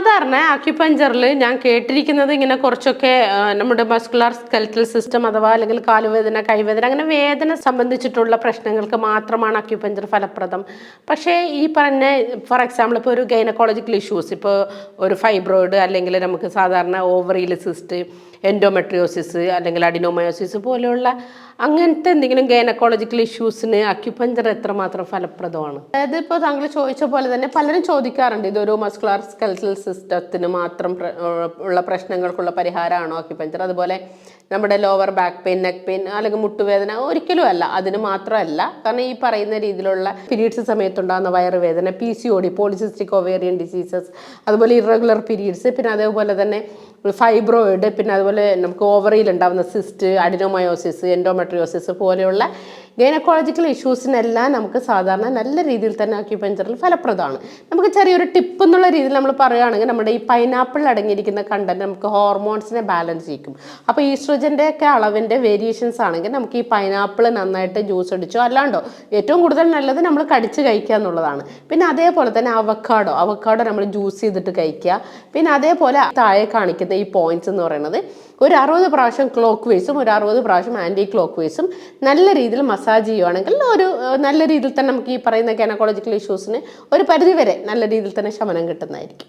സാധാരണ അക്യുപഞ്ചറിൽ ഞാൻ കേട്ടിരിക്കുന്നത് ഇങ്ങനെ കുറച്ചൊക്കെ നമ്മുടെ മസ്കുലാർ സ്കെൽറ്റൽ സിസ്റ്റം അഥവാ അല്ലെങ്കിൽ കാലുവേദന കൈവേദന അങ്ങനെ വേദന സംബന്ധിച്ചിട്ടുള്ള പ്രശ്നങ്ങൾക്ക് മാത്രമാണ് അക്യുപഞ്ചർ ഫലപ്രദം. പക്ഷേ ഈ പറഞ്ഞ ഫോർ എക്സാമ്പിൾ ഇപ്പോൾ ഒരു ഗൈനക്കോളജിക്കൽ ഇഷ്യൂസ് ഇപ്പോൾ ഒരു ഫൈബ്രോയിഡ് അല്ലെങ്കിൽ നമുക്ക് സാധാരണ ഓവറിയിൽ സിസ്റ്റ് എൻഡോമെട്രിയോസിസ് അല്ലെങ്കിൽ അഡിനോമയോസിസ് പോലെയുള്ള അങ്ങനത്തെ എന്തെങ്കിലും ഗൈനക്കോളജിക്കൽ ഇഷ്യൂസിന് അക്യുപഞ്ചർ എത്രമാത്രം ഫലപ്രദമാണ്? അതായത് ഇപ്പോൾ താങ്കൾ ചോദിച്ച പോലെ തന്നെ പലരും ചോദിക്കാറുണ്ട് ഇതൊരു മസ്കുലാർ സ്കെൽറ്റൽ സിസ്റ്റത്തിന് മാത്രം ഉള്ള പ്രശ്നങ്ങൾക്കുള്ള പരിഹാരമാണോ അക്യുപഞ്ചർ അതുപോലെ നമ്മുടെ lower back pain neck pain അല്ലെങ്കിൽ മുട്ടുവേദന ഒരിക്കലും അല്ല. അതിന് മാത്രമല്ല കാരണം ഈ പറയുന്ന രീതിയിലുള്ള പീരീഡ്സ് സമയത്തുണ്ടാകുന്ന വയറുവേദന P C O D polycystic ovarian diseases അതുപോലെ ഇറഗുലർ പീരീഡ്സ് പിന്നെ അതേപോലെ തന്നെ ഫൈബ്രോയിഡ് പിന്നെ അതുപോലെ നമുക്ക് ഓവറിയിൽ ഉണ്ടാകുന്ന സിസ്റ്റ് അഡിനോമയോസിസ് എൻഡോമെട്രിയോസിസ് പോലെയുള്ള ഗൈനക്കോളജിക്കൽ ഇഷ്യൂസിനെല്ലാം നമുക്ക് സാധാരണ നല്ല രീതിയിൽ തന്നെ അക്യുപഞ്ചറിൽ ഫലപ്രദമാണ്. നമുക്ക് ചെറിയൊരു ടിപ്പ് എന്നുള്ള രീതിയിൽ നമ്മൾ പറയുകയാണെങ്കിൽ നമ്മുടെ ഈ പൈനാപ്പിൾ അടങ്ങിയിരിക്കുന്ന കണ്ടന്റ് നമുക്ക് ഹോർമോൺസിനെ ബാലൻസ് ചെയ്യും അപ്പോൾ ഈസ്ട്രോജന്റെ ഒക്കെ അളവിന്റെ വേരിയേഷൻസ് ആണെങ്കിൽ നമുക്ക് ഈ പൈനാപ്പിൾ നന്നായിട്ട് ജ്യൂസ് അടിച്ചോ. അല്ലാണ്ടോ ഏറ്റവും കൂടുതൽ നല്ലത് നമ്മൾ കടിച്ച് കഴിക്കുക എന്നുള്ളതാണ്. പിന്നെ അതേപോലെ തന്നെ അവക്കാഡോ അവക്കാഡോ നമ്മൾ ജ്യൂസ് ചെയ്തിട്ട് കഴിക്കുക. പിന്നെ അതേപോലെ താഴെ കാണിക്കുന്ന ഈ പോയിന്റ്സ് എന്ന് പറയുന്നത് ഒരു അറുപത് പ്രാവശ്യം ക്ലോക്ക് വേസും ഒരു അറുപത് പ്രാവശ്യം ആന്റി ക്ലോക്ക് വേസും നല്ല രീതിയിൽ മസാജ് ചെയ്യുവാണെങ്കിൽ ഒരു നല്ല രീതിയിൽ തന്നെ നമുക്ക് ഈ പറയുന്ന ഗൈനക്കോളജിക്കൽ ഇഷ്യൂസിന് ഒരു പരിധിവരെ നല്ല രീതിയിൽ തന്നെ ശമനം കിട്ടുന്നതായിരിക്കും.